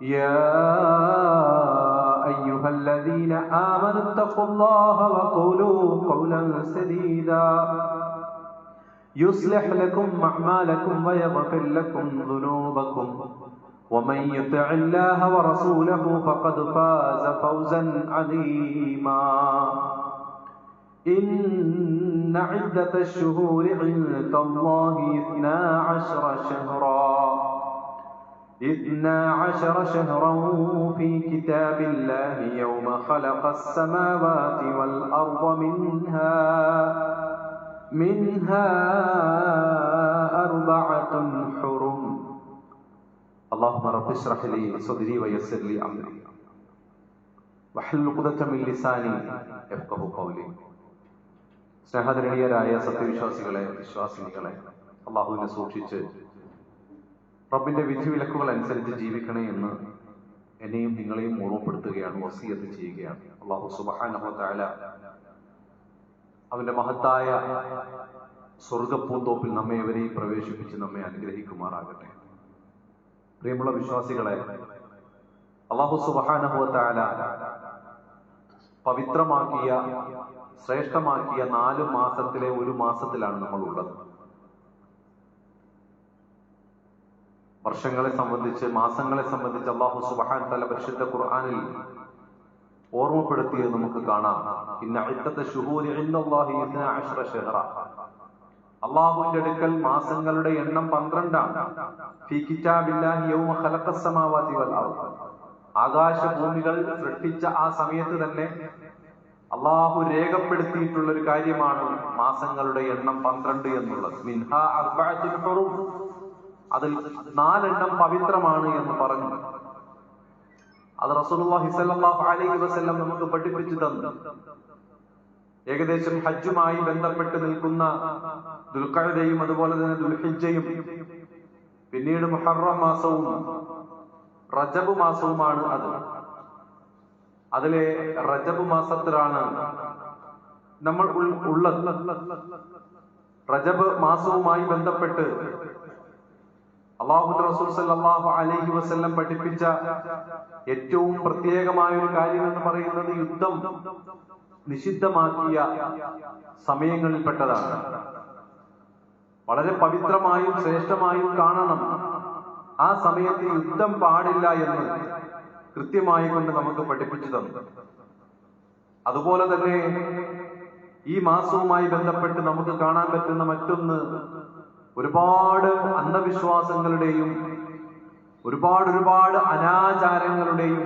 يا أيها الذين آمنوا اتقوا الله وقولوا قولا سديدا. يصلح لكم أعمالكم ويغفر لكم ذنوبكم. ومن يطع الله ورسوله فقد فاز فوزا عظيما. إن عدة الشهور عند الله اثنا عشر شهرا. اثنا عشر شهرا في كتاب الله يوم خلق السماوات والأرض منها منها أربعة حرم اللهم رب اشرح لي صدري ويسر لي أمري واحلل عقدة من لساني يفقه قولي സ്നേഹധരണീയരായ സത്യവിശ്വാസികളെ വിശ്വാസിനികളെ അള്ളാഹുവിനെ സൂക്ഷിച്ച് റബ്ബിന്റെ വിധിവിലക്കുകൾ അനുസരിച്ച് ജീവിക്കണേ എന്ന് എന്നെയും നിങ്ങളെയും ഓർമ്മപ്പെടുത്തുകയാണ് വസീയത്ത് ചെയ്യുകയാണ്. അള്ളാഹു സുബാനഹത്തായ അവന്റെ മഹത്തായ സ്വർഗപ്പൂന്തോപ്പിൽ നമ്മെ ഇവരെയും പ്രവേശിപ്പിച്ച് നമ്മെ അനുഗ്രഹിക്കുമാറാകട്ടെ. പ്രിയമുള്ള വിശ്വാസികളെ അള്ളാഹു സുബാനഹുവത്തായ പവിത്രമാക്കിയ ശ്രേഷ്ഠമാക്കിയ നാല് മാസത്തിലെ ഒരു മാസത്തിലാണ് നമ്മൾ ഉള്ളത് വർഷങ്ങളെ സംബന്ധിച്ച് മാസങ്ങളെ സംബന്ധിച്ച് അള്ളാഹു സുബഹാൻ തല പരിശുദ്ധ ഖുർആാനിൽ ഓർമ്മപ്പെടുത്തിയത് നമുക്ക് കാണാം. അള്ളാഹുവിന്റെ അടുക്കൽ മാസങ്ങളുടെ എണ്ണം പന്ത്രണ്ടാണ്. ആകാശ ഭൂമികൾ സൃഷ്ടിച്ച ആ സമയത്ത് തന്നെ അള്ളാഹു രേഖപ്പെടുത്തിയിട്ടുള്ള ഒരു കാര്യമാണ് മാസങ്ങളുടെ എണ്ണം പന്ത്രണ്ട് എന്നുള്ളത്. അതിൽ നാലെണ്ണം പവിത്രമാണ് എന്ന് പറഞ്ഞു. അത് റസൂലുള്ളാഹി സ്വല്ലല്ലാഹു അലൈഹി വസല്ലം നമുക്ക് പഠിപ്പിച്ചു തന്നു. ഏകദേശം ഹജ്ജുമായി ബന്ധപ്പെട്ട് നിൽക്കുന്ന ദുൽഖഅദയും അതുപോലെ തന്നെ ദുൽഹിജയും പിന്നീട് മുഹറം മാസവും റജബ് മാസവുമാണ് അത്. അതിലെ റജബ് മാസത്തിലാണ് നമ്മൾ ഉള്ളത്. റജബ് മാസവുമായി ബന്ധപ്പെട്ട് അള്ളാഹു റസൂൽ അലൈഹി വസല്ലം പഠിപ്പിച്ച ഏറ്റവും പ്രത്യേകമായ ഒരു കാര്യം എന്ന് പറയുന്നത് യുദ്ധം നിഷിദ്ധമാക്കിയ സമയങ്ങളിൽപ്പെട്ടതാണ്. വളരെ പവിത്രമായും ശ്രേഷ്ഠമായും കാണണം. ആ സമയത്ത് യുദ്ധം പാടില്ല എന്ന് കൃത്യമായി കൊണ്ട് നമുക്ക് പഠിപ്പിച്ചു തന്നു. അതുപോലെ തന്നെ ഈ മാസവുമായി ബന്ധപ്പെട്ട് നമുക്ക് കാണാൻ പറ്റുന്ന മറ്റൊന്ന് ഒരുപാട് അന്ധവിശ്വാസങ്ങളുടെയും ഒരുപാട് ഒരുപാട് അനാചാരങ്ങളുടെയും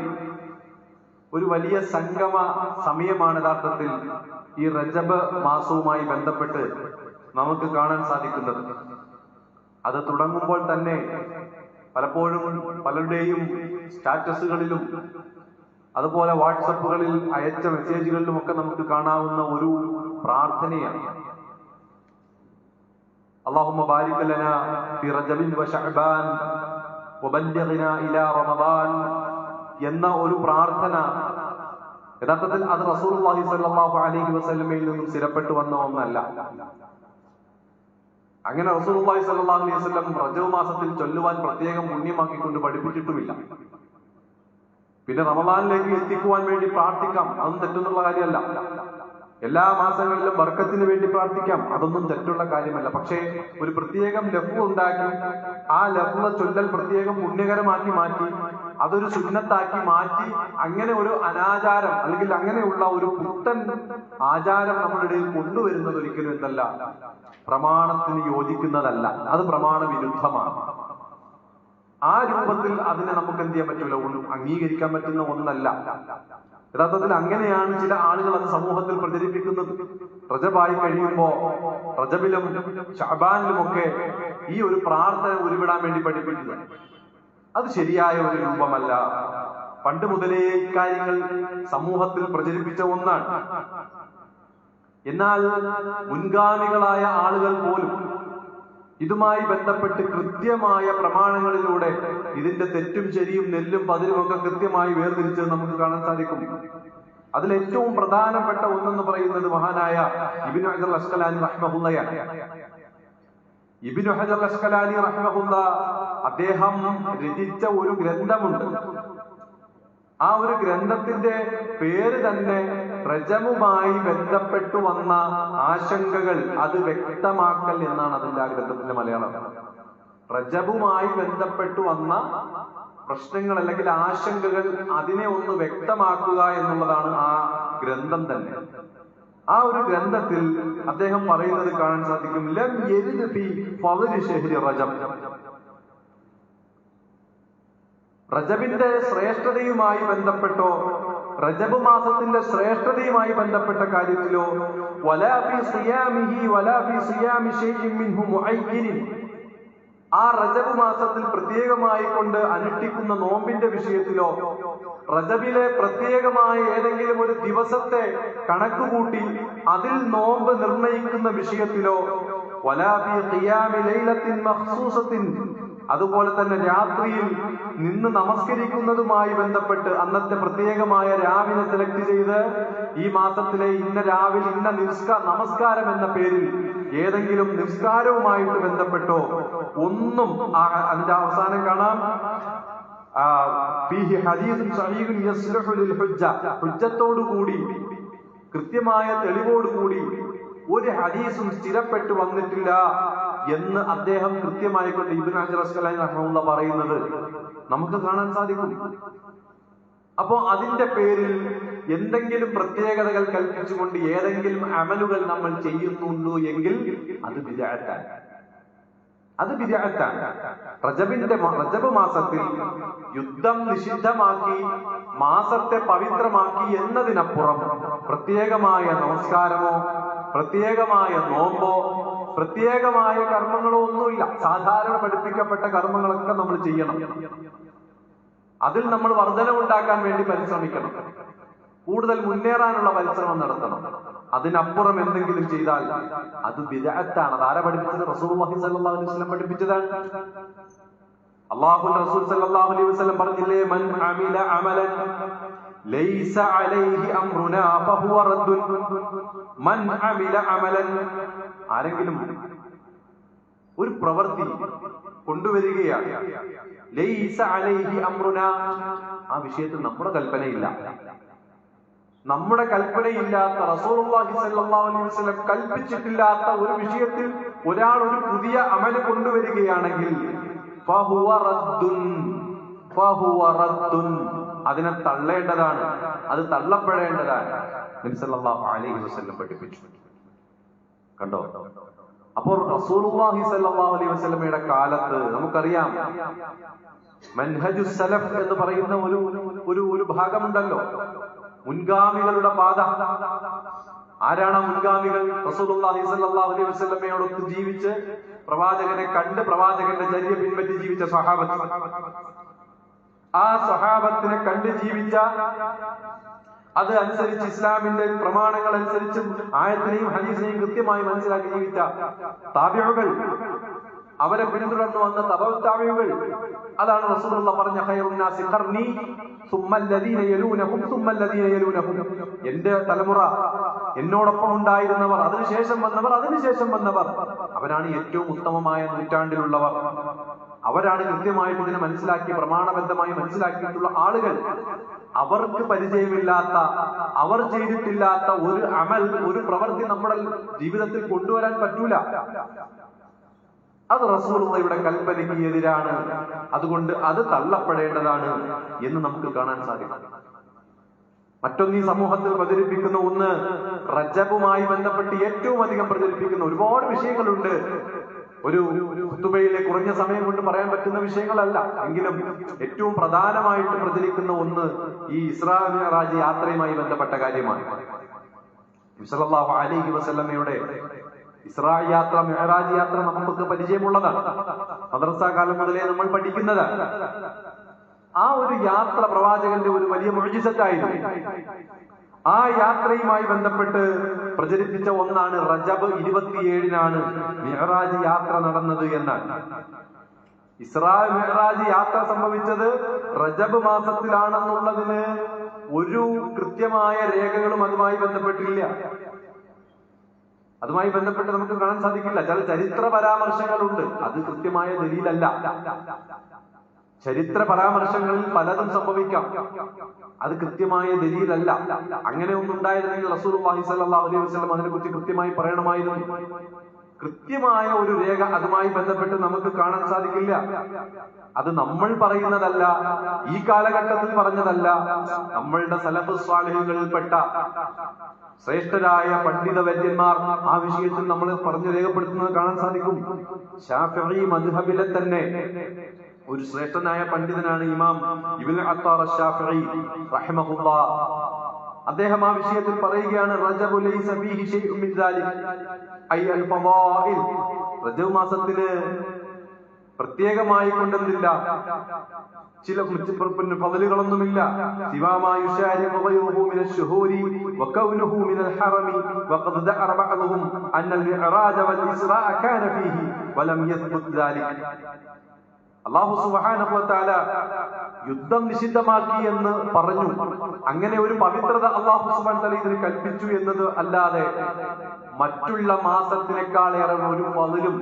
ഒരു വലിയ സംഗമ സമയമാണ് യഥാർത്ഥത്തിൽ ഈ റജബ് മാസവുമായി ബന്ധപ്പെട്ട് നമുക്ക് കാണാൻ സാധിക്കുന്നത്. അത് തുടങ്ങുമ്പോൾ തന്നെ പലപ്പോഴും പലരുടെയും സ്റ്റാറ്റസുകളിലും അതുപോലെ വാട്സപ്പുകളിൽ അയച്ച മെസ്സേജുകളിലും ഒക്കെ നമുക്ക് കാണാവുന്ന ഒരു പ്രാർത്ഥനയാണ്. اللهم بارك لنا في رجب وشعبان وبلغنا إلى رمضان എന്ന ഒരു പ്രാർത്ഥന യഥാർത്ഥത്തിൽ അത് റസൂലുള്ളാഹി സ്വല്ലല്ലാഹു അലൈഹി വസല്ലമയിൽ നിന്നും സ്ഥിരപ്പെട്ടു വന്ന ഒന്നല്ല അങ്ങനെ റസൂലുള്ളാഹി സ്വല്ലല്ലാഹു അലൈഹി വസല്ലം റജബ് മാസത്തിൽ ചൊല്ലുവാൻ പ്രത്യേകം പുണ്യമാക്കിക്കൊണ്ട് പഠിപ്പിച്ചിട്ടുമില്ല പിന്നെ റമദാനിലേക്ക് എത്തിക്കുവാൻ വേണ്ടി പ്രാർത്ഥിക്കാം അതൊന്നും തെറ്റെന്നുള്ള കാര്യമല്ല എല്ലാ മാസങ്ങളിലും വർക്കത്തിന് വേണ്ടി പ്രാർത്ഥിക്കാം. അതൊന്നും തെറ്റുള്ള കാര്യമല്ല. പക്ഷേ ഒരു പ്രത്യേകം ലഫു ഉണ്ടാക്കി ആ ലഫുള ചൊല്ലൽ പ്രത്യേകം പുണ്യകരമാക്കി മാറ്റി അതൊരു സുന്നത്താക്കി മാറ്റി അങ്ങനെ ഒരു അനാചാരം അല്ലെങ്കിൽ അങ്ങനെയുള്ള ഒരു പുത്തൻ ആചാരം നമ്മുടെ ഇടയിൽ കൊണ്ടുവരുന്നത് ഒരിക്കലും എന്തല്ല പ്രമാണത്തിന് യോജിക്കുന്നതല്ല. അത് പ്രമാണ വിരുദ്ധമാണ് ആ രൂപത്തിൽ അതിനെ നമുക്ക് എന്ത് ചെയ്യാൻ പറ്റൂല? അംഗീകരിക്കാൻ പറ്റുന്ന ഒന്നല്ല. യഥാർത്ഥത്തിൽ അങ്ങനെയാണ് ചില ആളുകൾ അത് സമൂഹത്തിൽ പ്രചരിപ്പിക്കുന്നത്. റജബായി കഴിയുമ്പോ റജബിലും ഷാബാനിലുമൊക്കെ ഈ ഒരു പ്രാർത്ഥന ഉരുവിടാൻ വേണ്ടി പഠിപ്പിക്കുക അത് ശരിയായ ഒരു രൂപമല്ല. പണ്ട് മുതലേ ഇക്കാര്യങ്ങൾ സമൂഹത്തിൽ പ്രചരിപ്പിച്ച ഒന്നാണ്. എന്നാൽ മുൻഗാമികളായ ആളുകൾ പോലും ഇതുമായി ബന്ധപ്പെട്ട് കൃത്യമായ പ്രമാണങ്ങളിലൂടെ ഇതിന്റെ തെറ്റും ശരിയും നെല്ലും പതിരുമൊക്കെ കൃത്യമായി വേർതിരിച്ച് നമുക്ക് കാണാൻ സാധിക്കും. അതിൽ ഏറ്റവും പ്രധാനപ്പെട്ട ഒന്നെന്ന് പറയുന്നത് മഹാനായ ഇബിനു ഹജർ അസ്കലാനി റഹ്മഹുല്ലയാണ് ഇബിനു ഹജർ അസ്കലാനി റഹ്മഹുല്ല അദ്ദേഹം രചിച്ച ഒരു ഗ്രന്ഥമുണ്ട്. ആ ഒരു ഗ്രന്ഥത്തിന്റെ പേര് തന്നെ പ്രജമുമായി ബന്ധപ്പെട്ടു വന്ന ആശങ്കകൾ അത് വ്യക്തമാക്കൽ എന്നാണ് അതിന്റെ ആ ഗ്രന്ഥത്തിന്റെ മലയാളം. റജബുമായി ബന്ധപ്പെട്ടു വന്ന പ്രശ്നങ്ങൾ അല്ലെങ്കിൽ ആശങ്കകൾ അതിനെ ഒന്ന് വ്യക്തമാക്കുക എന്നുള്ളതാണ് ആ ഗ്രന്ഥം തന്നെ. ആ ഒരു ഗ്രന്ഥത്തിൽ അദ്ദേഹം പറയുന്നത് കാണാൻ സാധിക്കും ലം ഷഹ്രി റജബ്. റജബിന്റെ ശ്രേഷ്ഠതയുമായി ബന്ധപ്പെട്ടോ റജബ് മാസത്തിന്റെ ശ്രേഷ്ഠതയുമായി ബന്ധപ്പെട്ട കാര്യത്തിലോ ആ റജബ് മാസത്തിൽ പ്രത്യേകമായി കൊണ്ട് അനുഷ്ഠിക്കുന്ന നോമ്പിന്റെ വിഷയത്തിലോ റജബിലെ പ്രത്യേകമായ ഏതെങ്കിലും ഒരു ദിവസത്തെ കണക്കുകൂട്ടി അതിൽ നോമ്പ് നിർണയിക്കുന്ന വിഷയത്തിലോ അതുപോലെ തന്നെ രാത്രിയിൽ നിന്ന് നമസ്കരിക്കുന്നതുമായി ബന്ധപ്പെട്ട് അന്നത്തെ പ്രത്യേകമായ രാവിനെ സെലക്ട് ചെയ്ത് ഈ മാസത്തിലെ ഇന്ന രാവിലെ ഇന്ന നിസ്കാ നമസ്കാരം എന്ന പേരിൽ ഏതെങ്കിലും നിസ്കാരവുമായിട്ട് ബന്ധപ്പെട്ടോ ഒന്നും അതിന്റെ അവസാനം കാണാം. ഹുജ്ജത്തോടുകൂടി കൃത്യമായ തെളിവോടുകൂടി ഒരു ഹദീസും സ്ഥിരപ്പെട്ടു വന്നിട്ടില്ല എന്ന് അദ്ദേഹം കൃത്യമായിക്കൊണ്ട് ഇബിൻ ഹജർ അസ്കലാൻ റഹ്മുള്ള പറയുന്നത് നമുക്ക് കാണാൻ സാധിക്കും. അപ്പോ അതിന്റെ പേരിൽ എന്തെങ്കിലും പ്രത്യേകതകൾ കൽപ്പിച്ചുകൊണ്ട് ഏതെങ്കിലും അമലുകൾ നമ്മൾ ചെയ്യുന്നുണ്ടോ എങ്കിൽ അത് വിചാരത്താണ് അത് വിദഗ്ധാണ് റജബിന്റെ റജബ് മാസത്തിൽ യുദ്ധം നിഷിദ്ധമാക്കി മാസത്തെ പവിത്രമാക്കി എന്നതിനപ്പുറം പ്രത്യേകമായ നമസ്കാരമോ പ്രത്യേകമായ നോമ്പോ പ്രത്യേകമായ കർമ്മങ്ങളോ ഒന്നുമില്ല. സാധാരണ പഠിപ്പിക്കപ്പെട്ട കർമ്മങ്ങളൊക്കെ നമ്മൾ ചെയ്യണം. അതിൽ നമ്മൾ വർധനവുണ്ടാക്കാൻ വേണ്ടി പരിശ്രമിക്കണം. കൂടുതൽ മുന്നേറാനുള്ള പരിശ്രമം നടത്തണം. അതിനപ്പുറം എന്തെങ്കിലും ചെയ്താൽ അത് വിദഗ്ധാണ് ആരെ പഠിപ്പിച്ചത്? സ്വല്ലല്ലാഹു അലൈഹി വസല്ലം പഠിപ്പിച്ചതാണ്. അള്ളാഹു റസൂൽ അലൈഹി വസല്ലം പറഞ്ഞില്ലേ മൻ അമില അമലൻ ലൈസ അലൈഹി അംറുനാ ഫഹുവ റദ്ദുൻ. മൻ അമില അമലൻ ആരെങ്കിലും ഒരു പ്രവൃത്തി കൊണ്ടുവരികയാണ്. ആ വിഷയത്തിൽ നമ്മുടെ കൽപ്പനയില്ല. നമ്മുടെ കൽപ്പനയില്ലാത്ത വസല്ലം കൽപ്പിച്ചിട്ടില്ലാത്ത ഒരു വിഷയത്തിൽ ഒരാൾ ഒരു പുതിയ അമൽ കൊണ്ടുവരികയാണെങ്കിൽ അതിനെ തള്ളേണ്ടതാണ്. അത് തള്ളപ്പെടേണ്ടതാണ്. അലൈഹി വസല്ലം പഠിപ്പിച്ചു. കണ്ടോ? അപ്പോൾ റസൂലുള്ളാഹി സല്ലല്ലാഹു അലൈഹി വസല്ലമയുടെ കാലത്ത് നമുക്കറിയാം മൻഹജു സലഫ് എന്ന് പറയുന്ന ഒരു ഒരു ഒരു ഭാഗമുണ്ടല്ലോ. മുൻഗാമികളുടെ പാത. ആരാണ് മുൻഗാമികൾ? റസൂലുള്ളാഹി സല്ലല്ലാഹു അലൈഹി വസല്ലമയോടൊത്ത് ജീവിച്ച് പ്രവാചകനെ കണ്ട് പ്രവാചകന്റെ ചര്യ പിൻപറ്റി ജീവിച്ച സ്വഹാബത്ത്. ആ സ്വഹാബത്തിനെ കണ്ട് ജീവിച്ച അത് അനുസരിച്ച് ഇസ്ലാമിന്റെ പ്രമാണങ്ങൾ അനുസരിച്ചും ആയത്തിനെയും ഹദീസിനെയും കൃത്യമായി മനസ്സിലാക്കി ജീവിച്ച താബിഴുകൾ അവരെ പിന്തുടർന്ന് വന്ന തപത്താവികൾ അതാണ് റസൂലുള്ള പറഞ്ഞ ഖൈറുന്നാസി ഖർനി എന്റെ തലമുറ എന്നോടൊപ്പം ഉണ്ടായിരുന്നവർ അതിനുശേഷം വന്നവർ അതിനുശേഷം വന്നവർ അവരാണ് ഏറ്റവും ഉത്തമമായ നൂറ്റാണ്ടിലുള്ളവർ. അവരാണ് കൃത്യമായിട്ട് ഇതിനെ മനസ്സിലാക്കി പ്രമാണബദ്ധമായി മനസ്സിലാക്കിയിട്ടുള്ള ആളുകൾ. അവർക്ക് പരിചയമില്ലാത്ത അവർ ചെയ്തിട്ടില്ലാത്ത ഒരു അമൽ ഒരു പ്രവൃത്തി നമ്മുടെ ജീവിതത്തിൽ കൊണ്ടുവരാൻ പറ്റൂല. അത് റസൂലുള്ളയുടെ കൽപ്പനയ്ക്ക് എതിരാണ് അതുകൊണ്ട് അത് തള്ളപ്പെടേണ്ടതാണ് എന്ന് നമുക്ക് കാണാൻ സാധിക്കും. മറ്റൊന്ന് ഈ സമൂഹത്തിൽ പ്രചരിപ്പിക്കുന്ന ഒന്ന് റജബുമായി ബന്ധപ്പെട്ട് ഏറ്റവും അധികം പ്രചരിപ്പിക്കുന്ന ഒരുപാട് വിഷയങ്ങളുണ്ട്. ഒരു കുത്തുബയിലെ കുറഞ്ഞ സമയം കൊണ്ട് പറയാൻ പറ്റുന്ന വിഷയങ്ങളല്ല. എങ്കിലും ഏറ്റവും പ്രധാനമായിട്ട് പ്രചരിക്കുന്ന ഒന്ന് ഈ ഇസ്രാമിയ രാജ്യ യാത്രയുമായി ബന്ധപ്പെട്ട കാര്യമാണ്. സല്ലല്ലാഹു അലൈഹി വസല്ലമയുടെ ഇസ്രാ യാത്ര മെഹറാജ് യാത്ര നമുക്കൊക്കെ പരിചയമുള്ളതാണ്. മദ്രസ കാലം മുതലേ നമ്മൾ പഠിക്കുന്നതാണ് ആ ഒരു യാത്ര പ്രവാചകന്റെ ഒരു വലിയ മൊഴിജിസത്തായിരുന്നു ആ യാത്രയുമായി ബന്ധപ്പെട്ട് പ്രചരിപ്പിച്ച ഒന്നാണ് റജബ് ഇരുപത്തിയേഴിനാണ് മെഹറാജ് യാത്ര നടന്നത് എന്നാണ് ഇസ്രാ മെഹറാജ് യാത്ര സംഭവിച്ചത് റജബ് മാസത്തിലാണെന്നുള്ളതിന് ഒരു കൃത്യമായ രേഖകളും അതുമായി ബന്ധപ്പെട്ടില്ല. അതുമായി ബന്ധപ്പെട്ട് നമുക്ക് കാണാൻ സാധിക്കില്ല. ചില ചരിത്ര പരാമർശങ്ങളുണ്ട്. അത് കൃത്യമായ ദലീലല്ല. ചരിത്ര പരാമർശങ്ങളിൽ പലതും സംഭവിക്കാം. അത് കൃത്യമായ ദലീലല്ല. അങ്ങനെ ഒന്നും ഉണ്ടായിരുന്നെങ്കിൽ അള്ളാഹി സല്ലാ അലൈഹി വസ്ലം അതിനെ കുറിച്ച് കൃത്യമായി പറയണമായിരുന്നു. കൃത്യമായ ഒരു രേഖ അതുമായി ബന്ധപ്പെട്ട് നമുക്ക് കാണാൻ സാധിക്കില്ല. അത് നമ്മൾ പറയുന്നതല്ല ഈ കാലഘട്ടത്തിൽ പറഞ്ഞതല്ല നമ്മളുടെ സലഫ് സ്വാലിഹുകളിൽപ്പെട്ട ശ്രേഷ്ഠരായ പണ്ഡിത വൈദ്യന്മാർ ആ വിഷയത്തിൽ നമ്മൾ പറഞ്ഞു രേഖപ്പെടുത്തുന്നത് കാണാൻ സാധിക്കും. ഷാഫി മദ്ഹബിലെ തന്നെ ഒരു ശ്രേഷ്ഠനായ പണ്ഡിതനാണ് ഇമാം ഇബിൻ അത്താർ ഷാഫി റഹിമഹുല്ല അദ്ദേഹം ആ വിഷയത്തിൽ പറയുകയാണ് റജബ് മാസത്തിന് പ്രത്യേകമായി കൊണ്ടെന്നില്ല ചില പിന്നെ ഫവലുകളൊന്നുമില്ല സിവാമായി അള്ളാഹു സുഹാന യുദ്ധം നിഷിദ്ധമാക്കി എന്ന് പറഞ്ഞു. അങ്ങനെ ഒരു പവിത്രത അള്ളാഹു സുബാൻ തല ഇതിന് കൽപ്പിച്ചു എന്നത് അല്ലാതെ മറ്റുള്ള മാസത്തിനേക്കാളേറെ ഒരു പതിലും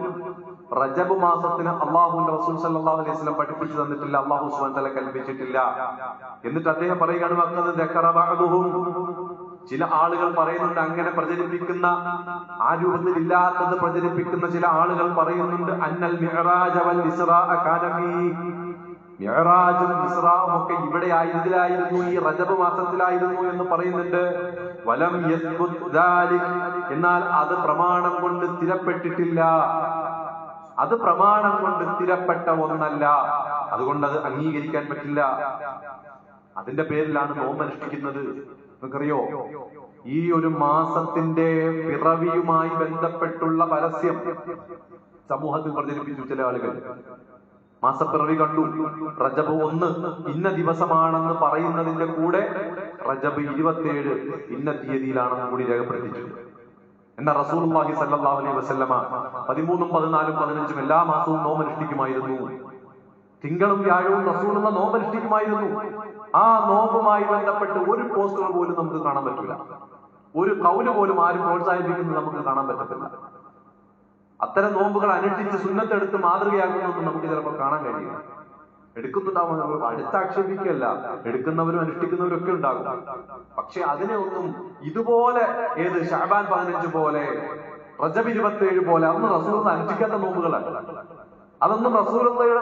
റജബ് മാസത്തിന് അള്ളാഹുന്റെ റസൂൽ സല്ലാഹു അലൈഹി വസല്ലം പഠിപ്പിച്ചു തന്നിട്ടില്ല. അള്ളാഹു സുബാൻ തല കൽപ്പിച്ചിട്ടില്ല. എന്നിട്ട് അദ്ദേഹം പറയുകയാണ് വന്നത് ചില ആളുകൾ പറയുന്നുണ്ട് അങ്ങനെ പ്രചരിപ്പിക്കുന്ന ആ രൂപത്തിൽ ഇല്ലാത്തത് പ്രചരിപ്പിക്കുന്ന ചില ആളുകൾ പറയുന്നുണ്ട് അന്നൽ മിഹറാജ് വൽ ഇസ്റാ കാന ഫീ മിഅ്റാജും ഒക്കെ ഇവിടെ ഇതിലായിരുന്നു ഈ റജബ് മാസത്തിലായിരുന്നു എന്ന് പറയുന്നുണ്ട്. വലം എന്നാൽ അത് പ്രമാണം കൊണ്ട് സ്ഥിരപ്പെട്ടിട്ടില്ല. അത് പ്രമാണം കൊണ്ട് സ്ഥിരപ്പെട്ട ഒന്നല്ല. അതുകൊണ്ട് അത് അംഗീകരിക്കാൻ പറ്റില്ല. അതിന്റെ പേരിലാണ് നോമ്പനുഷ്ഠിക്കുന്നത്. നിങ്ങൾക്കറിയോ? ഈ ഒരു മാസത്തിന്റെ പിറവിയുമായി ബന്ധപ്പെട്ടുള്ള പരസ്യം സമൂഹത്തിൽ പ്രചരിപ്പിച്ചു ചില ആളുകൾ. മാസപ്പിറവി കണ്ടു. റജബ് ഒന്ന് ഇന്ന ദിവസമാണെന്ന് പറയുന്നതിന്റെ കൂടെ റജബ് ഇരുപത്തിയേഴ് ഇന്ന തീയതിയിലാണെന്ന് കൂടി രേഖപ്പെടുത്തിയിട്ടുണ്ട് എന്നാൽ റസൂൽ അലൈഹി വസല്ലമ പതിമൂന്നും പതിനാലും പതിനഞ്ചും എല്ലാ മാസവും നോമ്പനുഷ്ഠിക്കുമായിരുന്നു. തിങ്കളും വ്യാഴവും റസൂലുള്ള നോമ്പനുഷ്ഠിക്കുമായിരുന്നു ആ നോമ്പുമായി ബന്ധപ്പെട്ട് ഒരു പോസ്റ്റർ പോലും നമുക്ക് കാണാൻ പറ്റില്ല ഒരു കൗൽ പോലും ആരും പ്രോത്സാഹിപ്പിക്കുന്നത് നമുക്ക് കാണാൻ പറ്റത്തില്ല. അത്തരം നോമ്പുകൾ അനുഷ്ഠിച്ച് സുന്നത്തെടുത്ത് മാതൃകയാക്കുന്നതൊന്നും നമുക്ക് ചിലപ്പോൾ കാണാൻ കഴിയില്ല. എടുക്കുന്നുണ്ടാവും അവർ അടുത്താക്ഷേപിക്കല്ല എടുക്കുന്നവരും അനുഷ്ഠിക്കുന്നവരും ഒക്കെ ഉണ്ടാകും. പക്ഷെ അതിനെ ഒന്നും ഇതുപോലെ ഏത് ഷാബാൻ പതിനഞ്ച് പോലെ റജബ് ഇരുപത്തിയേഴ് പോലെ അന്ന് റസൂൾ അനുഷ്ഠിക്കാത്ത നോമ്പുകളാണ് അതൊന്നും റസൂലയുടെ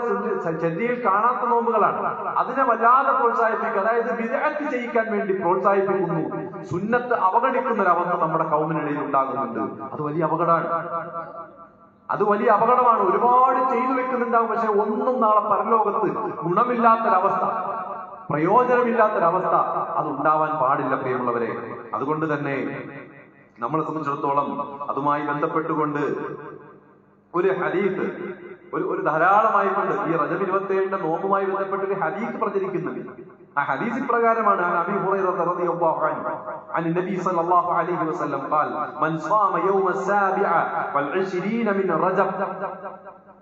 ചര്യയിൽ കാണാത്ത നോമ്പുകളാണ്. അതിനെ വല്ലാതെ പ്രോത്സാഹിപ്പിക്കുക. അതായത് വിദഗ്ധ ചെയ്യിക്കാൻ വേണ്ടി പ്രോത്സാഹിപ്പിക്കുന്നു. സുന്നത്ത് അവഗണിക്കുന്ന ഒരു അവസ്ഥ നമ്മുടെ കൗമിനിടയിൽ ഉണ്ടാകുന്നുണ്ട്. അത് വലിയ അപകടമാണ്. അത് വലിയ അപകടമാണ്. ഒരുപാട് ചെയ്തു വെക്കുന്നുണ്ടാവും. പക്ഷെ ഒന്നും നാളെ പരലോകത്ത് ഗുണമില്ലാത്തൊരവസ്ഥ പ്രയോജനമില്ലാത്തൊരവസ്ഥ അത് ഉണ്ടാവാൻ പാടില്ല പ്രിയമുള്ളവരെ. അതുകൊണ്ട് തന്നെ നമ്മളെ സംബന്ധിച്ചിടത്തോളം അതുമായി ബന്ധപ്പെട്ടുകൊണ്ട് ഒരു ഹദീസ് ഒരു ഒരു ധാരാളമായിക്കൊണ്ട് ഈ റജബ് ഇരുപത്തിയേഴിന്റെ നോമ്പുമായി ബന്ധപ്പെട്ട് ഒരു ഹദീസ് പ്രചരിക്കുന്നുണ്ട് ആ ഹദീസ് പ്രകാരമാണ് عن ابي هريره رضي الله عنه عن النبي صلى الله عليه وسلم قال من صام يوم السابع والعشرين من رجب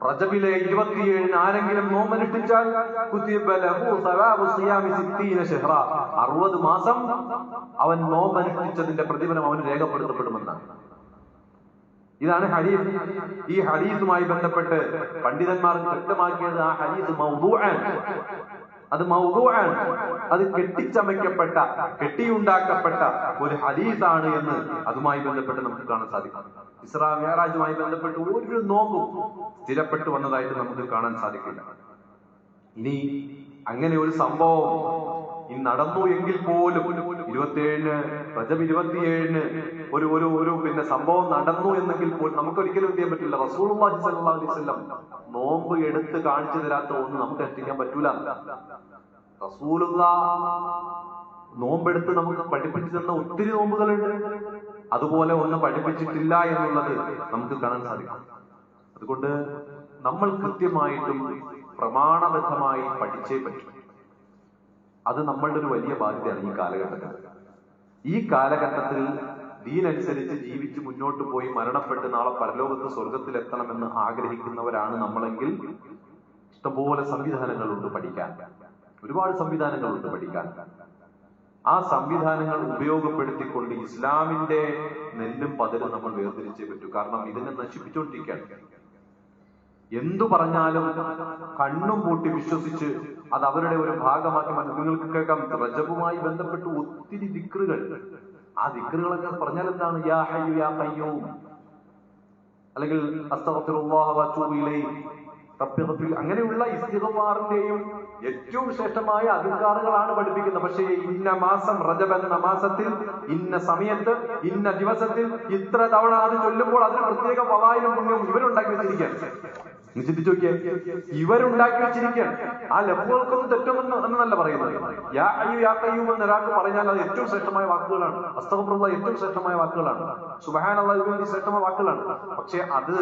റജബിലെ ഇരുപത്തിയേഴിന് ആരെങ്കിലും നോമ്പനുഷ്ഠിച്ചാൽ കുത്തിബ ലഹു സവാബു സിയാമി സിത്തീന ഷഹ്റ അറുപത് മാസം അവൻ നോമ്പനുഷ്ഠിച്ചതിന്റെ പ്രതിഫലം അവന് രേഖപ്പെടുത്തപ്പെടുമെന്നാണ് ഇതാണ് ഹദീസ്. ഈ ഹദീസുമായി ബന്ധപ്പെട്ട് പണ്ഡിതന്മാർ വ്യക്തമാക്കിയത് ആ ഹദീസ് മൗദൂആൻ അത് മൗദൂആൻ അത് കെട്ടിച്ചമയ്ക്കപ്പെട്ട കെട്ടിയുണ്ടാക്കപ്പെട്ട ഒരു ഹദീസാണ് എന്ന് അതുമായി ബന്ധപ്പെട്ട് നമുക്ക് കാണാൻ സാധിക്കും. ഇസ്രാ മേറാജുമായി ബന്ധപ്പെട്ട് ഒരു നോമ്പും സ്ഥിരപ്പെട്ടു വന്നതായിട്ട് നമുക്ക് കാണാൻ സാധിക്കില്ല. ഇനി അങ്ങനെ ഒരു സംഭവം ഇനി നടന്നു എങ്കിൽ പോലും ഇരുപത്തിയേഴിന് പ്രജം ഇരുപത്തിയേഴിന് ഒരു ഒരു ഒരു പിന്നെ സംഭവം നടന്നു എന്നെങ്കിൽ പോലും നമുക്ക് ഒരിക്കലും ചെയ്യാൻ പറ്റില്ല. റസൂൽ വസല്ലം നോമ്പ് എടുത്ത് കാണിച്ചു തരാത്ത ഒന്ന് നമുക്ക് എത്തിക്കാൻ പറ്റൂല. റസൂലുള്ള നോമ്പെടുത്ത് നമുക്ക് പഠിപ്പിച്ചു തന്ന ഒത്തിരി നോമ്പുകളുണ്ട്. അതുപോലെ ഒന്നും പഠിപ്പിച്ചിട്ടില്ല എന്നുള്ളത് നമുക്ക് കാണാൻ സാധിക്കും. അതുകൊണ്ട് നമ്മൾ കൃത്യമായിട്ടും പ്രമാണബദ്ധമായി പഠിച്ചേ പറ്റൂ. അത് നമ്മളുടെ ഒരു വലിയ ബാധ്യതയാണ് ഈ കാലഘട്ടത്തിൽ. ഈ കാലഘട്ടത്തിൽ ദീനനുസരിച്ച് ജീവിച്ച് മുന്നോട്ട് പോയി മരണപ്പെട്ട് നാളെ പരലോകത്ത് സ്വർഗത്തിൽ എത്തണമെന്ന് ആഗ്രഹിക്കുന്നവരാണ് നമ്മളെങ്കിൽ ഇഷ്ടംപോലെ സംവിധാനങ്ങളുണ്ട് പഠിക്കാൻ. ഒരുപാട് സംവിധാനങ്ങളുണ്ട് പഠിക്കാൻ. ആ സംവിധാനങ്ങൾ ഉപയോഗപ്പെടുത്തിക്കൊണ്ട് ഇസ്ലാമിന്റെ നെല്ലും പതിരും നമ്മൾ വേർതിരിച്ചേ പറ്റൂ. കാരണം ഇതിനെ നശിപ്പിച്ചുകൊണ്ടിരിക്കുകയാണ് എന്തു പറഞ്ഞാലും കണ്ണും പൂട്ടി വിശ്വസിച്ച് അത് അവരുടെ ഒരു ഭാഗമാക്കി നിങ്ങൾക്ക് കേൾക്കാം റജബുമായി ബന്ധപ്പെട്ട് ഒത്തിരി ദിക്റുകൾ. ആ ദിക്റുകളൊക്കെ പറഞ്ഞാൽ എന്താണ്? യാ ഹയ്യു യാ ഖയ്യൂം. അല്ലെങ്കിൽ അങ്ങനെയുള്ള ഇസ്തിഗ്ഫാറിന്റെയും ഏറ്റവും ശ്രേഷ്ഠമായ അധികാരങ്ങളാണ് പഠിപ്പിക്കുന്നത്. പക്ഷേ ഇന്ന മാസം റജബ് എന്ന മാസത്തിൽ ഇന്ന സമയത്ത് ഇന്ന ദിവസത്തിൽ ഇത്ര തവണ അത് ചൊല്ലുമ്പോൾ അതിന് പ്രത്യേക പവായിലും പുണ്യവും ഇവരുണ്ടാക്കി വെച്ചിരിക്കുകയാണ് ചിന്തിച്ചു നോക്കിയാൽ ഇവരുണ്ടാക്കി വെച്ചിരിക്കുകയാണ് ആ ലഫുകൾക്കൊന്നും തെറ്റൊന്നും എന്നല്ല പറയുന്നത്. യാ അയ്യു യാ കയ്യൂം എന്ന് ഒരാൾക്ക് പറഞ്ഞാൽ അത് ഏറ്റവും ശ്രേഷ്ഠമായ വാക്കുകളാണ്. അസ്തകപ്രദ ഏറ്റവും ശ്രേഷ്ഠമായ വാക്കുകളാണ്. സുബഹാനുള്ള ശ്രേഷ്ഠമായ വാക്കുകളാണ്. പക്ഷെ അത്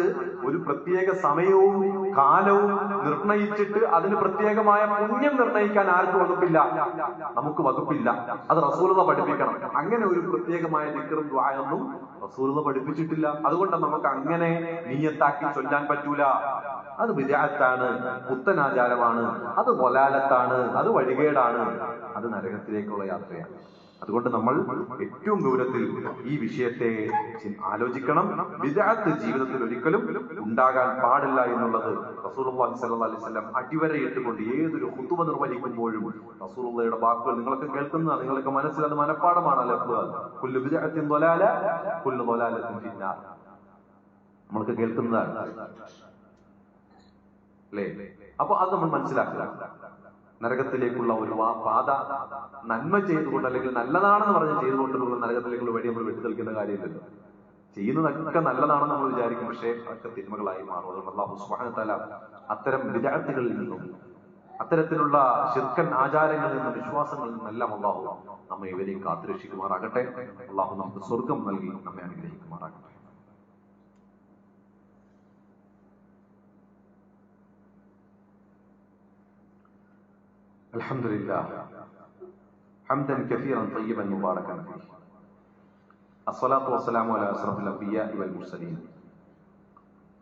ഒരു പ്രത്യേക സമയവും കാലവും നിർണയിച്ചിട്ട് അതിന് പ്രത്യേകമായ പുണ്യം നിർണയിക്കാൻ ആർക്കും വകുപ്പില്ല. നമുക്ക് വകുപ്പില്ല. അത് റസൂലത പഠിപ്പിക്കണം. അങ്ങനെ ഒരു പ്രത്യേകമായ ദിക്കറും ദ്വായൊന്നും റസൂലത പഠിപ്പിച്ചിട്ടില്ല. അതുകൊണ്ട് നമുക്ക് അങ്ങനെ നീയത്താക്കി ചൊല്ലാൻ പറ്റൂല. അത് വിരാത്താണ് പുത്തനാചാരമാണ് അത് മൊലാലത്താണ് അത് വഴികേടാണ്. അത് നരകത്തിലേക്കുള്ള യാത്രയാണ്. അതുകൊണ്ട് നമ്മൾ ഏറ്റവും ഗൗരവത്തിൽ ഈ വിഷയത്തെ ആലോചിക്കണം. വിദാത്ത് ജീവിതത്തിൽ ഒരിക്കലും ഉണ്ടാകാൻ പാടില്ല എന്നുള്ളത് റസൂലുള്ളാഹി സല്ലാ അലൈഹി വസല്ലം അടിവരയിട്ടുകൊണ്ട് ഏതൊരു കുത്തുവ നിർവഹിക്കുമ്പോഴും റസൂലുള്ളയുടെ വാക്കുകൾ നിങ്ങളൊക്കെ കേൾക്കുന്ന നിങ്ങൾക്ക് മനസ്സിൽ മനഃപ്പാടമാണ് നമ്മൾക്ക് കേൾക്കുന്നതാണ്. അല്ലേ? അപ്പൊ അത് നമ്മൾ മനസ്സിലാക്കുക. നരകത്തിലേക്കുള്ള ഒരു പാത നന്മ ചെയ്തുകൊണ്ട് അല്ലെങ്കിൽ നല്ലതാണെന്ന് പറഞ്ഞ് ചെയ്തുകൊണ്ടുള്ള നരകത്തിലേക്കുള്ള വഴി നമ്മൾ വെട്ടിത്തെളിക്കുന്ന കാര്യമില്ലല്ലോ. ചെയ്യുന്നതൊക്കെ നല്ലതാണെന്ന് നമ്മൾ വിചാരിക്കും പക്ഷേ അതൊക്കെ തിന്മകളായി മാറും. അതുകൊണ്ട് അള്ളാഹു അത്തരം വിചാരത്തുകളിൽ നിന്നും അത്തരത്തിലുള്ള ശിർക്കൻ ആചാരങ്ങളിൽ നിന്നും വിശ്വാസങ്ങളിൽ നിന്നെല്ലാം അള്ളാഹു നമ്മെ ഇവരെയും കാത്തുരക്ഷിക്കുമാറാകട്ടെ. അള്ളാഹു നമുക്ക് സ്വർഗം നൽകി നമ്മെ അനുഗ്രഹിക്കുമാറാകട്ടെ. الحمد لله حمدا كثيرا طيبا مباركا فيه الصلاة والسلام على أشرف الأنبياء والمرسلين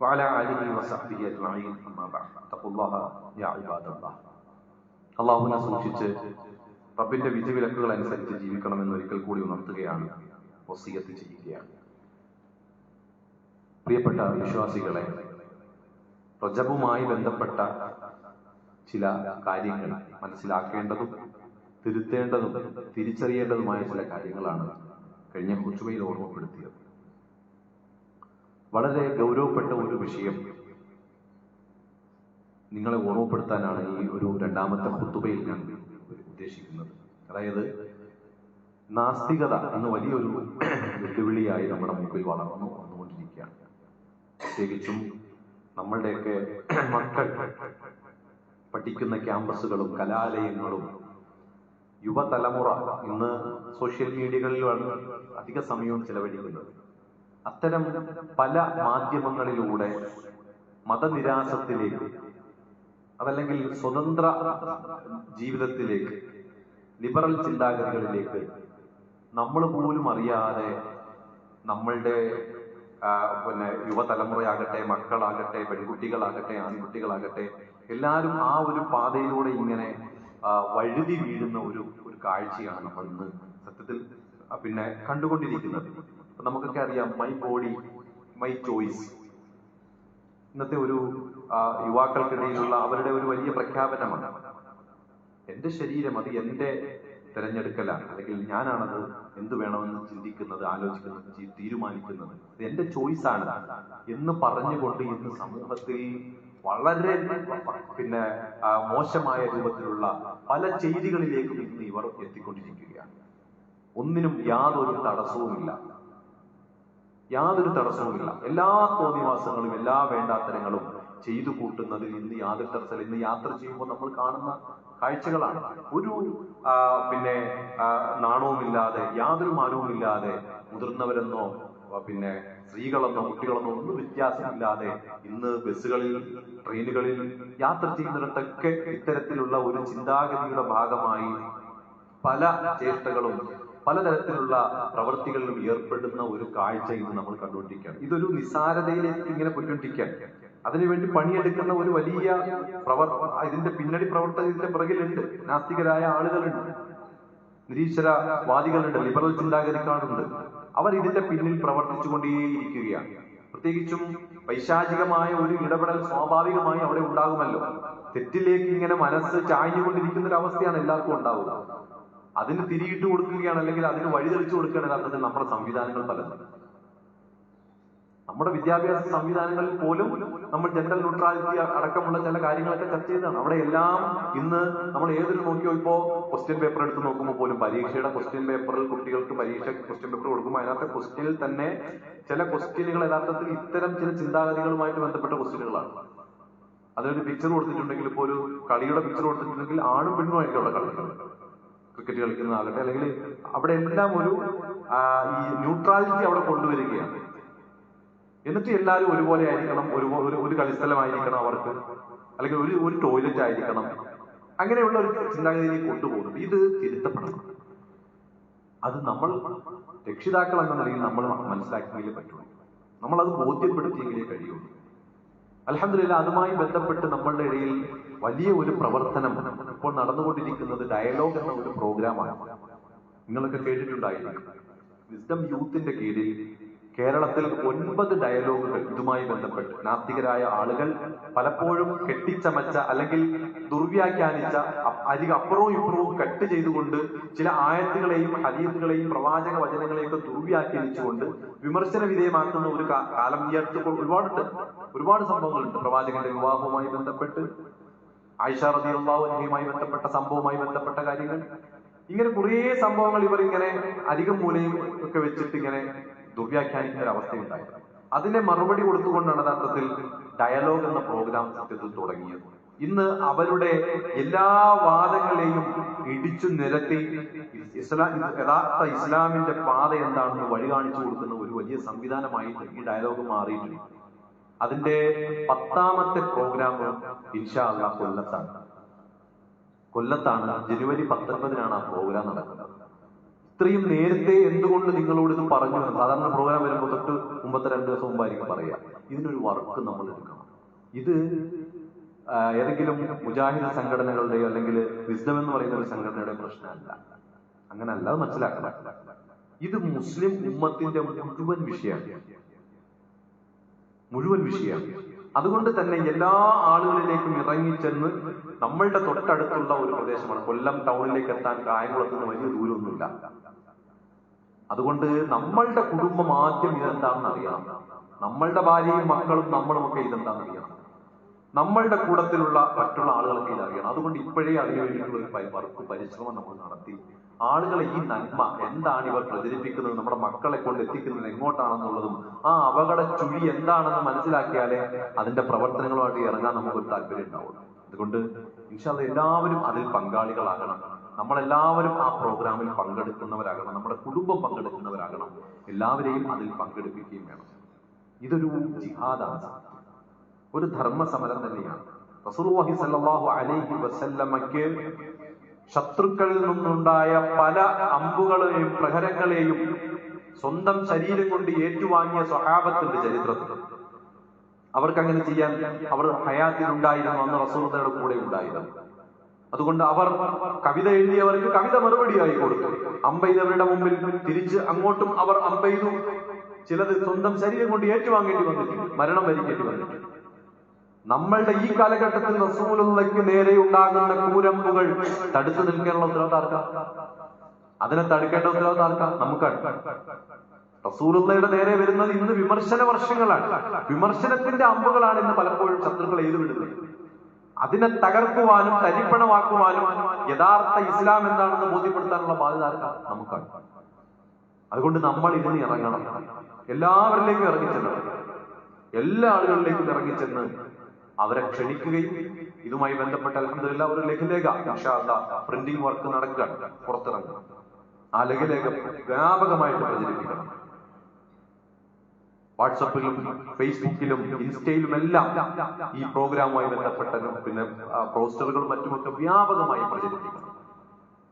وعلى آله وصحبه أجمعين أما بعد اتقوا الله يا عباد الله അള്ളാഹുവിനെ സൂക്ഷിച്ച് റബ്ബിന്റെ വിധിവിലക്കുകൾ അനുസരിച്ച് ജീവിക്കണമെന്ന് ഒരിക്കൽ കൂടി ഉണർത്തുകയാണ് വസീയത്ത് ചെയ്യുകയാണ് പ്രിയപ്പെട്ട വിശ്വാസികളെ റജബുമായി ബന്ധപ്പെട്ട ചില കാര്യങ്ങൾ മനസ്സിലാക്കേണ്ടതും തിരുത്തേണ്ടതും തിരിച്ചറിയേണ്ടതുമായ ചില കാര്യങ്ങളാണ് കഴിഞ്ഞ കുച്ചുമയിൽ ഓർമ്മപ്പെടുത്തിയത്. വളരെ ഗൗരവപ്പെട്ട ഒരു വിഷയം നിങ്ങളെ ഓർമ്മപ്പെടുത്താനാണ് ഈ ഒരു രണ്ടാമത്തെ കുത്തുബയിൽ ഞാൻ ഉദ്ദേശിക്കുന്നത്. അതായത് നാസ്തികത എന്ന വലിയൊരു വെല്ലുവിളിയായി നമ്മുടെ മുമ്പിൽ വളർന്നു വന്നുകൊണ്ടിരിക്കുകയാണ്. പ്രത്യേകിച്ചും നമ്മളുടെയൊക്കെ മക്കൾ പഠിക്കുന്ന ക്യാമ്പസുകളും കലാലയങ്ങളും യുവതലമുറ ഇന്ന് സോഷ്യൽ മീഡിയകളിലാണ് അധിക സമയവും ചെലവഴിക്കുന്നത്. അത്തരം പല മാധ്യമങ്ങളിലൂടെ മതനിരാസത്തിലേക്ക് അതല്ലെങ്കിൽ സ്വതന്ത്ര ജീവിതത്തിലേക്ക് ലിബറൽ ചിന്താഗതികളിലേക്ക് നമ്മൾ പോലും അറിയാതെ നമ്മളുടെ പിന്നെ യുവതലമുറയാകട്ടെ മക്കളാകട്ടെ പെൺകുട്ടികളാകട്ടെ ആൺകുട്ടികളാകട്ടെ എല്ലാവരും ആ ഒരു പാതയിലൂടെ ഇങ്ങനെ വഴുതി വീഴുന്ന ഒരു ഒരു കാഴ്ചയാണ് നമ്മൾ ഇന്ന് സത്യത്തിൽ പിന്നെ കണ്ടുകൊണ്ടിരിക്കുന്നത്. നമുക്കൊക്കെ അറിയാം മൈ ബോഡി മൈ ചോയ്സ് ഇന്നത്തെ ഒരു യുവാക്കൾക്കിടയിലുള്ള അവരുടെ ഒരു വലിയ പ്രഖ്യാപനമാണ്. എന്റെ ശരീരം അത് എന്റെ തിരഞ്ഞെടുക്കലാണ്. അല്ലെങ്കിൽ ഞാനാണത് എന്ത് വേണമെന്ന് ചിന്തിക്കുന്നത് ആലോചിക്കുന്നത് തീരുമാനിക്കുന്നത്. ഇത് എന്റെ ആണ് എന്ന് പറഞ്ഞുകൊണ്ട് ഇന്ന് സമൂഹത്തിൽ വളരെ പിന്നെ മോശമായ രൂപത്തിലുള്ള പല ചെയ്തികളിലേക്കും ഇന്ന് ഇവർ എത്തിക്കൊണ്ടിരിക്കുകയാണ്. ഒന്നിനും യാതൊരു തടസ്സവുമില്ല. യാതൊരു തടസ്സവുമില്ല. എല്ലാ തോന്നിവാസങ്ങളും എല്ലാ വേണ്ടാത്തരങ്ങളും ചെയ്തു കൂട്ടുന്നതിൽ ഇന്ന് യാതൊരു ഇന്ന് യാത്ര ചെയ്യുമ്പോൾ നമ്മൾ കാണുന്ന കാഴ്ചകളാണ്. ഒരു പിന്നെ നാണവുമില്ലാതെ യാതൊരു മാനവുമില്ലാതെ മുതിർന്നവരെന്നോ പിന്നെ സ്ത്രീകളെന്നോ കുട്ടികളെന്നോ ഒന്നും വ്യത്യാസമില്ലാതെ ഇന്ന് ബസ്സുകളിൽ ട്രെയിനുകളിൽ യാത്ര ചെയ്യുന്നിടത്തൊക്കെ ഇത്തരത്തിലുള്ള ഒരു ചിന്താഗതിയുടെ ഭാഗമായി പല ചേഷ്ടകളും പലതരത്തിലുള്ള പ്രവൃത്തികളിലും ഏർപ്പെടുന്ന ഒരു കാഴ്ച ഇന്ന് നമ്മൾ കണ്ടുകൊണ്ടിരിക്കുകയാണ്. ഇതൊരു നിസ്സാരതയിലേക്ക് ഇങ്ങനെ പോയിക്കൊണ്ടിരിക്കുകയാണ്. അതിനുവേണ്ടി പണിയെടുക്കുന്ന ഒരു വലിയ പ്രവർ ഇതിന്റെ പിന്നണി പ്രവർത്തകർ ഇതിന്റെ പിറകിലുണ്ട്. നാസ്തികരായ ആളുകളുണ്ട്. നിരീശ്വരവാദികളുണ്ട്. ലിബറൽ ചിന്താഗതിക്കാരുണ്ട്. അവർ ഇതിന്റെ പിന്നിൽ പ്രവർത്തിച്ചുകൊണ്ടേയിരിക്കുകയാണ്. പ്രത്യേകിച്ചും പൈശാചികമായ ഒരു ഇടപെടൽ സ്വാഭാവികമായി അവിടെ ഉണ്ടാകുമല്ലോ. തെറ്റിലേക്ക് ഇങ്ങനെ മനസ്സ് ചായഞ്ഞുകൊണ്ടിരിക്കുന്ന ഒരു അവസ്ഥയാണ് എല്ലാവർക്കും ഉണ്ടാവുക. അതിന് തിരിയിട്ട് കൊടുക്കുകയാണ് അല്ലെങ്കിൽ അതിന് വഴിതെളിച്ചു കൊടുക്കുകയാണ് യഥാർത്ഥത്തിൽ നമ്മുടെ സംവിധാനങ്ങൾ പലതും. നമ്മുടെ വിദ്യാഭ്യാസ സംവിധാനങ്ങളിൽ പോലും നമ്മൾ ജെൻഡർ ന്യൂട്രാലിറ്റി അടക്കമുള്ള ചില കാര്യങ്ങളൊക്കെ ചർച്ച ചെയ്തതാണ്. അവിടെ എല്ലാം ഇന്ന് നമ്മൾ ഏതൊരു നോക്കിയോ ഇപ്പോ ക്വസ്റ്റ്യൻ പേപ്പർ എടുത്ത് നോക്കുമ്പോൾ പോലും പരീക്ഷയുടെ ക്വസ്റ്റ്യൻ പേപ്പറിൽ കുട്ടികൾക്ക് പരീക്ഷ ക്വസ്റ്റ്യൻ പേപ്പർ കൊടുക്കുമ്പോൾ അതിനകത്തെ ക്വസ്റ്റ്യനിൽ തന്നെ ചില ക്വസ്റ്റ്യനുകൾ യഥാർത്ഥത്തിൽ ഇത്തരം ചില ചിന്താഗതികളുമായിട്ട് ബന്ധപ്പെട്ട ക്വസ്റ്റ്യനുകളാണ് അതിനൊരു പിക്ചർ കൊടുത്തിട്ടുണ്ടെങ്കിൽ ഇപ്പോൾ ഒരു കളിയുടെ പിക്ചർ കൊടുത്തിട്ടുണ്ടെങ്കിൽ ആണും പെണ്ണും ആയിരിക്കും അവിടെ കളിക്കുന്നത്. ക്രിക്കറ്റ് കളിക്കുന്നതാകട്ടെ അല്ലെങ്കിൽ അവിടെ എല്ലാം ഒരു ഈ ന്യൂട്രാലിറ്റി അവിടെ കൊണ്ടുവരികയാണ്. എന്നിട്ട് എല്ലാവരും ഒരുപോലെ ആയിരിക്കണം ഒരു ഒരു കളിസ്ഥലമായിരിക്കണം അവർക്ക് അല്ലെങ്കിൽ ഒരു ഒരു ടോയ്ലറ്റ് ആയിരിക്കണം. അങ്ങനെയുള്ള ഒരു ചിന്താഗതിയിലേക്ക് കൊണ്ടുപോകുന്നത് ഇത് തിരുത്തപ്പെടണം. അത് നമ്മൾ രക്ഷിതാക്കൾ എന്ന നിലയിൽ നമ്മൾ മനസ്സിലാക്കിയെങ്കിലേ പറ്റുള്ളൂ. നമ്മൾ അത് ബോധ്യപ്പെടുത്തിയെങ്കിലേ കഴിയുള്ളൂ അലഹമില്ല അതുമായി ബന്ധപ്പെട്ട് നമ്മളുടെ ഇടയിൽ വലിയ ഒരു പ്രവർത്തനം ഇപ്പോൾ നടന്നുകൊണ്ടിരിക്കുന്നത് ഡയലോഗ് എന്ന ഒരു പ്രോഗ്രാമാണ് നിങ്ങളൊക്കെ കേട്ടിട്ടുണ്ടായിരിക്കും. വിസ്ഡം യൂത്തിന്റെ കീഴിൽ കേരളത്തിൽ ഒൻപത് ഡയലോഗുകൾ ഇതുമായി ബന്ധപ്പെട്ട്. നാസ്തികരായ ആളുകൾ പലപ്പോഴും കെട്ടിച്ചമച്ച അല്ലെങ്കിൽ ദുർവ്യാഖ്യാനിച്ച അരി അപ്പുറവും ഇപ്പുറവും കട്ട് ചെയ്തുകൊണ്ട് ചില ആയത്തുകളെയും ഹദീസുകളെയും പ്രവാചക വചനങ്ങളെയൊക്കെ ദുർവ്യാഖ്യാനിച്ചുകൊണ്ട് വിമർശന വിധേയമാക്കുന്ന ഒരു കാലം ഈ അടുത്ത് ഒരുപാടുണ്ട്. ഒരുപാട് സംഭവങ്ങളുണ്ട്. പ്രവാചകന്റെ വിവാഹവുമായി ബന്ധപ്പെട്ട് ആയിഷ റബി അള്ളാഹുമായി ബന്ധപ്പെട്ട സംഭവവുമായി ബന്ധപ്പെട്ട കാര്യങ്ങൾ. ഇങ്ങനെ കുറേ സംഭവങ്ങൾ ഇവർ ഇങ്ങനെ അധികം മൂലയും ഒക്കെ വെച്ചിട്ട് ഇങ്ങനെ ദുർവ്യാഖ്യാനിക്കുന്ന അവസ്ഥയുണ്ടായി അതിനെ മറുപടി കൊടുത്തുകൊണ്ടാണ് യഥാർത്ഥത്തിൽ ഡയലോഗ് എന്ന പ്രോഗ്രാം സത്യത്തിൽ തുടങ്ങിയത്. ഇന്ന് അവരുടെ എല്ലാ വാദങ്ങളെയും ഇടിച്ചു നിരത്തി ഇസ്ലാം യഥാർത്ഥ ഇസ്ലാമിന്റെ പാത എന്താണെന്ന് വഴി കാണിച്ചു കൊടുക്കുന്ന ഒരു വലിയ സംവിധാനമായിട്ട് ഈ ഡയലോഗ് മാറിയിട്ടുണ്ട്. അതിന്റെ പത്താമത്തെ പ്രോഗ്രാം ഇൻഷാ അള്ളാ കൊല്ലത്താണ്. കൊല്ലത്താണ് ജനുവരി പത്തൊൻപതിനാണ് ആ പ്രോഗ്രാം നടക്കുന്നത്. ഇത്രയും നേരത്തെ എന്തുകൊണ്ട് നിങ്ങളോട് ഇത് പറഞ്ഞു എന്ന് സാധാരണ പ്രോഗ്രാം വരുമ്പോൾ തൊട്ട് മുമ്പത്തെ രണ്ട് ദിവസം മുമ്പായിരിക്കും പറയുക ഇതിനൊരു വർക്ക് നമ്മൾ എടുക്കണം. ഇത് ഏതെങ്കിലും മുജാഹിദ് സംഘടനകളുടെയോ അല്ലെങ്കിൽ വിസ്ഡം എന്ന് പറയുന്ന ഒരു സംഘടനയുടെ പ്രശ്നമല്ല. അങ്ങനല്ല അത് മനസ്സിലാക്കണം. ഇത് മുസ്ലിം ഉമ്മത്തിന്റെ മുഴുവൻ വിഷയമാണ് മുഴുവൻ വിഷയമാണ് അതുകൊണ്ട് തന്നെ എല്ലാ ആളുകളിലേക്കും ഇറങ്ങിച്ചെന്ന് നമ്മളുടെ തൊട്ടടുത്തുള്ള ഒരു പ്രദേശമാണ്. കൊല്ലം ടൗണിലേക്ക് എത്താൻ കായംകുളത്ത് വലിയ ദൂരമൊന്നുമില്ല. അതുകൊണ്ട് നമ്മളുടെ കുടുംബം ആദ്യം ഇതെന്താണെന്ന് അറിയണം. നമ്മളുടെ ഭാര്യയും മക്കളും നമ്മളും ഒക്കെ ഇതെന്താണെന്ന് അറിയണം. നമ്മളുടെ കൂടത്തിലുള്ള മറ്റുള്ള ആളുകൾക്ക് ഇതറിയണം. അതുകൊണ്ട് ഇപ്പോഴേ അതിനു വേണ്ടിയിട്ടുള്ള ഒരു വർക്ക് പരിശ്രമം നമ്മൾ നടത്തി. ആളുകളെ ഈ നന്മ എന്താണ് ഇവർ പ്രചരിപ്പിക്കുന്നത്? നമ്മുടെ മക്കളെ കൊണ്ട് എത്തിക്കുന്നത് എങ്ങോട്ടാണെന്നുള്ളതും ആ അപകട ചുഴി എന്താണെന്ന് മനസ്സിലാക്കിയാലേ അതിന്റെ പ്രവർത്തനങ്ങളുമായിട്ട് ഇറങ്ങാൻ നമുക്കൊരു താല്പര്യം ഉണ്ടാവുള്ളൂ. അതുകൊണ്ട് ഇൻഷാല്ല എല്ലാവരും അതിൽ പങ്കാളികളാകണം. നമ്മളെല്ലാവരും ആ പ്രോഗ്രാമിൽ പങ്കെടുക്കുന്നവരാകണം നമ്മുടെ കുടുംബം പങ്കെടുക്കുന്നവരാകണം എല്ലാവരെയും അതിൽ പങ്കെടുപ്പിക്കുകയും വേണം. ഇതൊരു ജിഹാദാണ്. ഒരു ധർമ്മസമരം തന്നെയാണ്. റസൂലുള്ളാഹി സല്ലാഹു അലൈഹി വസല്ലമയ്ക്ക് ശത്രുക്കളിൽ നിന്നുണ്ടായ പല അമ്പുകളെയും പ്രഹരങ്ങളെയും സ്വന്തം ശരീരം കൊണ്ട് ഏറ്റുവാങ്ങിയ സ്വഹാബത്തിന്റെ ചരിത്രത്തിൽ. അവർക്ക് അങ്ങനെ ചെയ്യാൻ അവർ ഹയാത്തിൽ ഉണ്ടായിരുന്നു അന്ന് റസൂറുദയുടെ കൂടെ ഉണ്ടായിരുന്നു. അതുകൊണ്ട് അവർ കവിത എഴുതിയവർക്ക് കവിത മറുപടിയായി കൊടുത്തു. അമ്പെയ്തവരുടെ മുമ്പിൽ തിരിച്ച് അങ്ങോട്ടും അവർ അമ്പെയ്തു. ചിലത് സ്വന്തം ശരീരം കൊണ്ട് ഏറ്റുവാങ്ങേണ്ടി വന്നിട്ടുണ്ട്. മരണം വരിക്കേണ്ടി വന്നിട്ടുണ്ട്. നമ്മളുടെ ഈ കാലഘട്ടത്തിൽ റസൂലുള്ളയ്ക്ക് നേരെ ഉണ്ടാകുന്ന കൂരമ്പുകൾ തടുത്തു നിൽക്കാനുള്ള ഉത്തരവാദിത്തം അതിനെ തടുക്കേണ്ട ഉത്തരവാദിത്തം നമുക്ക് റസൂലുള്ളയുടെ നേരെ വരുന്നത് ഇന്ന് വിമർശന വർഷങ്ങളാണ്. വിമർശനത്തിന്റെ അമ്പുകളാണ് ഇന്ന് പലപ്പോഴും ശത്രുക്കൾ എഴുതുവിടുന്നത്. അതിനെ തകർക്കുവാനും തരിപ്പണമാക്കുവാനും യഥാർത്ഥ ഇസ്ലാം എന്താണെന്ന് ബോധ്യപ്പെടുത്താനുള്ള ബാധ്യത നമുക്കാണ്. അതുകൊണ്ട് നമ്മൾ ഇതിന് ഇറങ്ങണം. എല്ലാവരിലേക്കും ഇറങ്ങിച്ചെന്ന് എല്ലാ ആളുകളിലേക്കും ഇറങ്ങിച്ചെന്ന് അവരെ ക്ഷണിക്കുകയും ഇതുമായി ബന്ധപ്പെട്ട അലഹമില്ല ഒരു ലഘുലേഖ പ്രിന്റിംഗ് വർക്ക് നടക്കുകയാണ്. പുറത്തിറങ്ങുക ആ ലഘുലേഖ വ്യാപകമായിട്ട് പ്രചരിപ്പിക്കണം. വാട്സപ്പിലും ഫേസ്ബുക്കിലും ഇൻസ്റ്റയിലും എല്ലാം ഈ പ്രോഗ്രാമുമായി ബന്ധപ്പെട്ട പിന്നെ പോസ്റ്ററുകളും മറ്റുമൊക്കെ വ്യാപകമായി പ്രചരിപ്പിക്കണം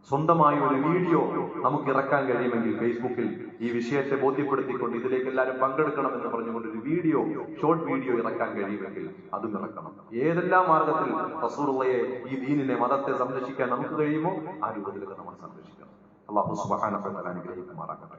സ്വന്തമായ ഒരു വീഡിയോ നമുക്ക് ഇറക്കാൻ കഴിയുമെങ്കിൽ ഫേസ്ബുക്കിൽ ഈ വിഷയത്തെ ബോധ്യപ്പെടുത്തിക്കൊണ്ട് ഇതിലേക്ക് എല്ലാവരും പങ്കെടുക്കണം എന്ന് പറഞ്ഞുകൊണ്ട് ഒരു വീഡിയോ ഷോർട്ട് വീഡിയോ ഇറക്കാൻ കഴിയുമെങ്കിൽ അതും ഇറക്കണം. ഏതെല്ലാം മാർഗത്തിൽ റസൂറുള്ളയെ ഈ ദീനിനെ മതത്തെ സംരക്ഷിക്കാൻ നമുക്ക് കഴിയുമോ? ആ രൂപത്തിലൊക്കെ നമ്മൾ സംരക്ഷിക്കണം. അള്ളാഹു സുബാന അനുഗ്രഹിക്കുമാറാകട്ടെ.